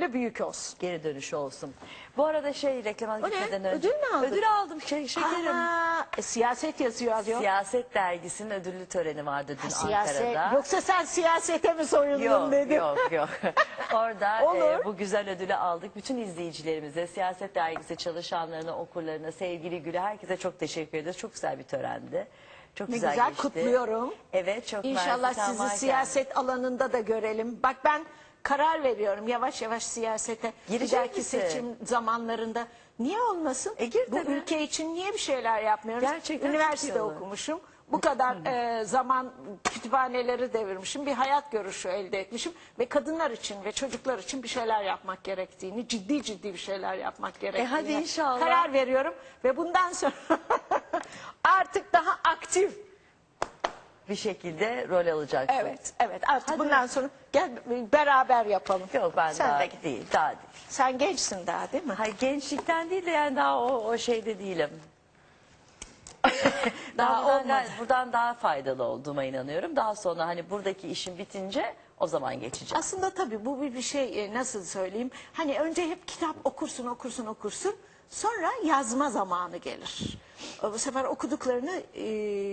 böyle büyük olsun. Geri dönüşü olsun. Bu arada şey reklama O ne? gitmeden önce. Ödül mü aldın? Ödül aldım şey, şekerim. E, siyaset yazıyor yazıyor. Siyaset dergisinin ödüllü töreni vardı dün Siyaset. Ankara'da. Yoksa sen siyasete mi soyundun Yok dedim. yok yok. Orada Olur. e, bu güzel ödülü aldık. Bütün izleyicilerimize, Siyaset Dergisi çalışanlarına, okurlarına, sevgili Gül'e herkese çok teşekkür ederiz. Çok güzel bir törendi. Çok Ne güzel, güzel, geçti. kutluyorum. Evet çok İnşallah mersi, sen sizi varken. siyaset alanında da görelim. Bak ben karar veriyorum yavaş yavaş siyasete. Girecek Bir dahaki misin? seçim zamanlarında. Niye olmasın? E, gir Bu tabii. ülke için niye bir şeyler yapmıyoruz? Gerçekten çok Üniversite iyi olur. okumuşum. Bu kadar e, zaman kütüphaneleri devirmişim. Bir hayat görüşü elde etmişim. Ve kadınlar için ve çocuklar için bir şeyler yapmak gerektiğini, ciddi ciddi bir şeyler yapmak gerektiğini. E, hadi inşallah. Karar veriyorum. Ve bundan sonra artık daha aktif Bir şekilde rol alacaksın. Evet, evet. Artık Hadi bundan sonra gel beraber yapalım. Yok ben Sen daha de gel. değil, daha değil. Sen gençsin daha değil mi? Hayır gençlikten değil de yani daha o, o şeyde değilim. Daha daha buradan, buradan daha faydalı olduğuma inanıyorum. Daha sonra hani buradaki işim bitince o zaman geçeceğim. Aslında tabii bu bir, bir şey e, nasıl söyleyeyim? Hani önce hep kitap okursun, okursun, okursun. Sonra yazma zamanı gelir. Bu sefer okuduklarını e,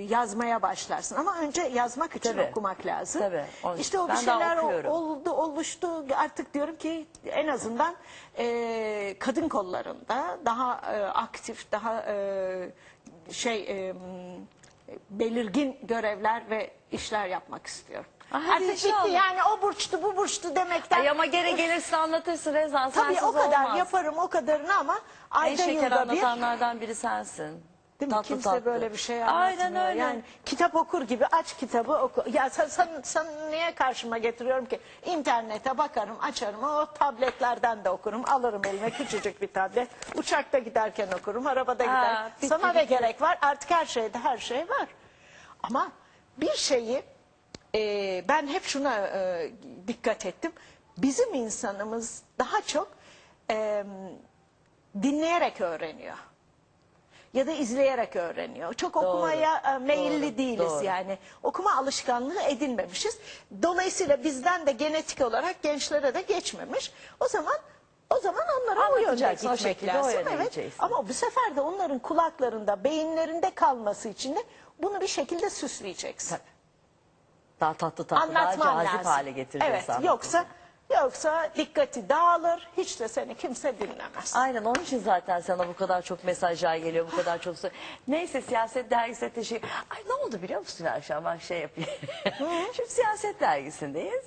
yazmaya başlarsın. Ama önce yazmak için Tabii. okumak lazım. Tabii. O- İşte o bir ben daha şeyler okuyorum. oldu, oluştu. Artık diyorum ki en azından e, kadın kollarında daha e, aktif, daha e, şey e, belirgin görevler ve işler yapmak istiyorum. Ah, hadi Artık inşallah. bitti yani o burçtu bu burçtu demekten. Ay ama gene gelirsin anlatırsın Rezan. Tabii sensiz o kadar olmaz. yaparım o kadarını ama En ayda şeker yılda bir. anlatanlardan biri sensin. Değil mi? Tatlı Kimse tatlı. böyle bir şey anlatmıyor. Aynen öyle. Yani kitap okur gibi aç kitabı oku. Ya sen, sen, sen niye karşıma getiriyorum ki? İnternete bakarım, açarım. O tabletlerden de okurum. Alırım elime küçücük bir tablet. Uçakta giderken okurum, arabada Ha, gider. bitti, Sana ne bitti. gerek var? Artık her şeyde her şey var. Ama bir şeyi e, ben hep şuna e, dikkat ettim. Bizim insanımız daha çok e, dinleyerek öğreniyor ya da izleyerek öğreniyor. Çok okumaya e, meyilli doğru, değiliz doğru. yani. Okuma alışkanlığı edinmemişiz. Dolayısıyla bizden de genetik olarak gençlere de geçmemiş. O zaman o zaman onlara o yönde o gitmek şekilde lazım. Evet. Ama bu sefer de onların kulaklarında, beyinlerinde kalması için de bunu bir şekilde süsleyeceksin. Daha tatlı tatlı, daha Anlatman cazip lazım. hale getireceksin. Evet. Yoksa yoksa dikkati dağılır. Hiç de seni kimse dinlemez. Aynen onun için zaten sana bu kadar çok mesajlar geliyor, bu kadar çok... Neyse siyaset dergisine teşekkür... Ay ne oldu biliyor musun akşam bak şey yapayım. Şimdi siyaset dergisindeyiz.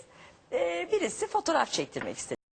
Ee, birisi fotoğraf çektirmek istedi.